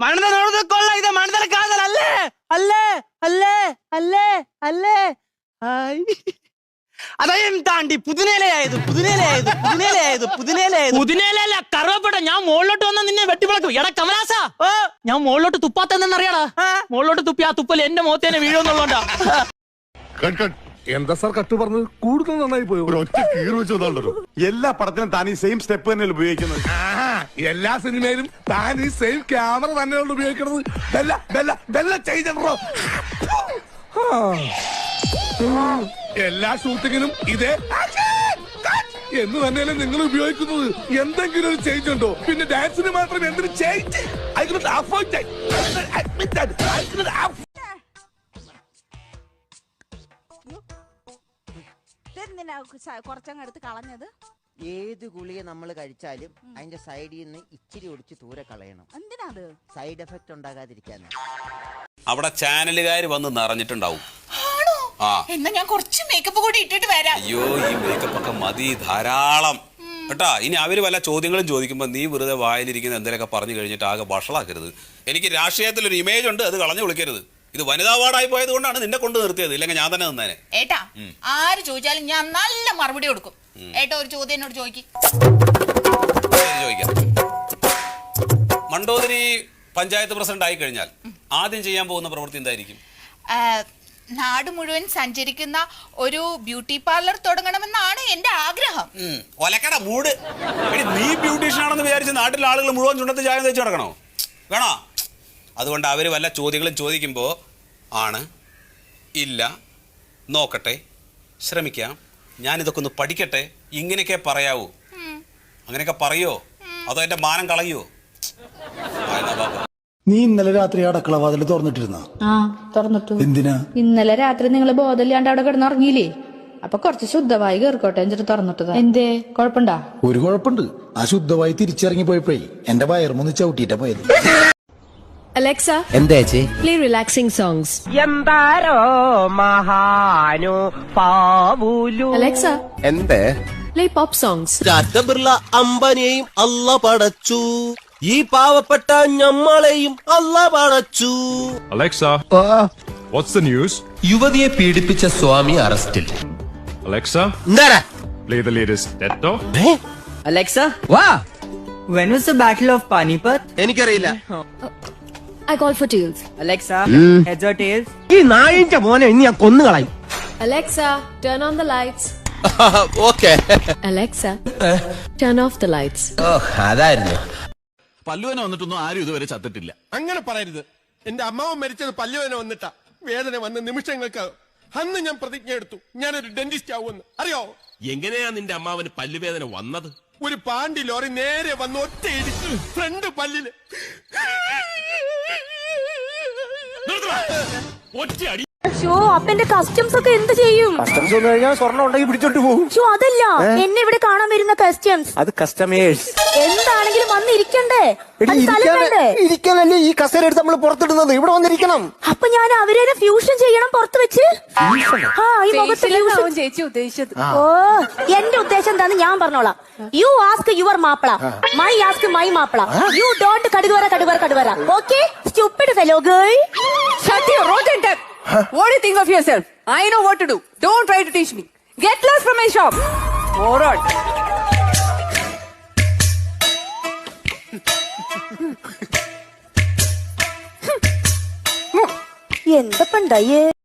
മണത ನೋಡೋದಕ್ಕೊಲ್ಲ ಇದೆ ಮಣದಲ ಕಾದಲ್ ಅಲ್ಲೇ ಅಲ್ಲೇ ಅಲ್ಲೇ ಅಲ್ಲೇ ಅಲ್ಲೇ ഹായ് അതായത് താണ്ടി പുതിനേലയായത് പുതിനേലയായത് പുതിനേലയായത് പുതിനേലയായത് പുതിനേലല്ല കറുവപ്പട്ട ഞാൻ മുകളിലോട്ട് വന്ന നിന്നെ വെട്ടിവിളക്കും എടാ കമലാസ ഓ ഞാൻ മുകളിലോട്ട് തുപ്പാത്തെന്നറിയാടാ ആ. മുകളിലോട്ട് തുപ്പി ആ തുപ്പൽ എന്റെ മുഖത്തേനെ വീഴുമെന്നുള്ളോണ്ടാ കട്ട് കട്ട് എന്താ സാർ കട്ട് പറഞ്ഞത് കൂടുതൽ നന്നായി പോയോ ഒരു ഒറ്റ കീറ് വെച്ചതാണല്ലോ എല്ലാ പടത്തിലും താൻ ഈ സെയിം സ്റ്റെപ്പ് തന്നെയല്ലേ ഉപയോഗിക്കുന്നത് ആഹാ, എല്ലാ സിനിമയിലും താൻ ഈ സെയിം ക്യാമറ തന്നെയാണ് ഉപയോഗിക്കുന്നത്. ബെല്ല ബെല്ല ബെല്ല ചെയ്തോ എല്ലാ ഷൂട്ടിങ്ങിനും ഇതേ എന്ന് തന്നെയല്ലേ നിങ്ങൾ ഉപയോഗിക്കുന്നത്. എന്തെങ്കിലും ഒരു ചേഞ്ച് ഉണ്ടോ? പിന്നെ ഡാൻസിന് മാത്രം എന്തൊരു ചേഞ്ച് സ- കുറച്ചങ്ങ് എടുത്ത് കളഞ്ഞത്? ഏത് ഗുളിക നമ്മൾ കഴിച്ചാലും അതിന്റെ സൈഡിൽ നിന്ന് ഇച്ചിരി ഒടിച്ച് ദൂരെ കളയണം. എന്തിനാ അത്? സൈഡ് എഫക്റ്റ് ഉണ്ടാകാതിരിക്കാൻ അവിടെ ചാനലുകാർ വന്ന് നിറഞ്ഞിട്ടുണ്ടാവും. ആ. എന്നാ ഞാൻ കുറച്ച് മേക്കപ്പ് കൂടി ഇട്ടിട്ട് വരാം. അയ്യോ ഈ മേക്കപ്പ് ഒക്കെ മതി ധാരാളം. കേട്ടാ ഇനി അവർ വല്ല ചോദ്യങ്ങളും ചോദിക്കുമ്പോൾ നീ വെറുതെ വായിലിരിക്കുന്ന എന്തെങ്കിലുമൊക്കെ പറഞ്ഞു കഴിഞ്ഞിട്ട് ആകെ വഷളാക്കരുത്. എനിക്ക് രാഷ്ട്രീയത്തിൽ ഒരു ഇമേജ് ഉണ്ട് അത് കളഞ്ഞു വിളിക്കരുത്. ഇത് വനിതാ വാർഡായി പോയത് കൊണ്ടാണ് നിന്നെ കൊണ്ട് നിർത്തിയത് ഇല്ലെങ്കിൽ ഞാൻ തന്നെ നിന്നേനെ. ഏട്ടാ ആര് ചോദിച്ചാലും ഞാൻ നല്ല മറുപടി കൊടുക്കും. ഏട്ടാ ഒരു ചോദ്യം എന്നോട് ചോദിക്കും. ചോദിക്കാം മണ്ടോദരി പഞ്ചായത്ത് പ്രസിഡന്റ് ആയി കഴിഞ്ഞാൽ ആദ്യം ചെയ്യാൻ പോകുന്ന പ്രവൃത്തി എന്തായിരിക്കും? നാട് മുഴുവൻ സഞ്ചരിക്കുന്ന ഒരു ബ്യൂട്ടി പാർലർ തുടങ്ങണമെന്നാണ് എന്റെ ആഗ്രഹം. ഒലക്കട മൂട്. നീ ബ്യൂട്ടീഷ്യൻ ആണെന്ന് വിചാരിച്ച് നാട്ടിലെ ആളുകൾ മുഴുവൻ ചുണ്ടത്ത് ചായം തേച്ച് നടക്കണോ? വേണോ? അതുകൊണ്ട് അവർ വല്ല ചോദ്യങ്ങളും ചോദിക്കുമ്പോൾ ആണ് ഇല്ല നോക്കട്ടെ ശ്രമിക്കാം. ഞാനിതൊക്കെ ഒന്ന് പഠിക്കട്ടെ? ഇങ്ങനെയൊക്കെ പറയാവൂ. അങ്ങനെയൊക്കെ പറയോ? അതോ എന്റെ മാനം കളയോ. നീ ഇന്നലെ രാത്രി അടക്കള വാതിൽ തുറന്നിട്ടിരുന്ന? ആ തുറന്നിട്ടു. എന്തിനാ? ഇന്നലെ രാത്രി നിങ്ങൾ ബോധമില്ലാണ്ട് അവിടെ കിടന്നുറങ്ങിയില്ലേ? അപ്പൊ കുറച്ച് ശുദ്ധമായി കേറിക്കോട്ടെ എന്നിട്ട് തുറന്നിട്ടതാ. എന്തേ? കുഴപ്പമുണ്ടാ? ഒരു കുഴപ്പമുണ്ട്. ആ ശുദ്ധമായി തിരിച്ചിറങ്ങി പോയപ്പോഴേ എന്റെ വയറുമൊന്ന് ചവിട്ടിയിട്ടാ പോയത്. Alexa, എന്താ play relaxing songs. എന്താരോ മഹാനു പാവുലു. Alexa, എന്തേ? play pop songs. ബിർള അമ്പനെയും അല്ല പടച്ചു. ഈ പാവപ്പെട്ട ഞമ്മളെയും അല്ല പടച്ചു. അലക്സ വാട്ട്സ് ദ ന്യൂസ് യുവതിയെ പീഡിപ്പിച്ച സ്വാമി അറസ്റ്റിൽ. അലക്സ എന്താ പ്ലേ ദ ലേറ്റസ്റ്റ് ഡെറ്റോ അലക്സ വാ. When was the battle of Panipat എനിക്കറിയില്ല. I call for tails. Alexa heads or tails? ഈ നായിന്റെ മോനെ ഇനി ഞാൻ കൊന്നുകളയും Alexa, turn on the lights. Okay. Alexa, turn off the lights. അതായിരുന്നു. പല്ലുവനെ വന്നിട്ടൊന്നും ആരും ഇതുവരെ ചത്തിട്ടില്ല. അങ്ങനെ പറയരുത്. എന്റെ അമ്മാവൻ മരിച്ചത് പല്ലുവേന വന്നിട്ടാ. വേദന വന്ന നിമിഷങ്ങൾക്ക് അന്ന് ഞാൻ പ്രതിജ്ഞ എടുത്തു. ഞാനൊരു ഡെന്റിസ്റ്റ് ആവുമെന്ന്. അറിയോ? എങ്ങനെയാ നിന്റെ അമ്മാവന് പല്ലുവേദന വന്നത്? ഒരു പാണ്ടി ലോറി നേരെ വന്ന് ഒറ്റ ഇടിച്ചു ഫ്രണ്ട് പല്ലിൽ. ഒറ്റ അടി. ഷോ അപ്പന്റെ കസ്റ്റംസ് ഒക്കെ എന്ത് ചെയ്യും? കസ്റ്റംസ് വന്നു കഴിഞ്ഞാൽ സ്വർണം ഉണ്ടെങ്കിൽ പിടിച്ചോണ്ട് പോകും. ഷോ അതല്ല. എന്നെ ഇവിടെ കാണാൻ വരുന്ന കസ്റ്റംസ് അത് കസ്റ്റമേഴ്സ് വന്നിരിക്കണ്ടേ ഇരിക്കാനല്ലേ ഈ കസേര എടുത്ത് നമ്മൾ പുറത്തിടുന്നത്? ഇവിടെ വന്നിരിക്കണം. അപ്പൊ ഞാൻ അവരെ ഫ്യൂഷൻ ചെയ്യണം പുറത്ത് വെച്ച്? ആ? ഈ മുഖത്ത് fusion. ചേച്ചി ഉദ്ദേശിച്ചത്. ഓ എന്റെ ഉദ്ദേശം എന്താന്ന് ഞാൻ പറഞ്ഞോളാം. യു ആസ്ക് യുവർ മാപ്പിള. മൈ ആസ്ക് മൈ മാപ്പിള. യു ഡോണ്ട് കടുവറ കടുവറ കടുവറ okay stupid fellow girl Shut your rotten tongue. What do you think of yourself? I know what to do. Don't try to teach me. Get lost from my shop. Moron. എന്തപ്പണ്ടായേ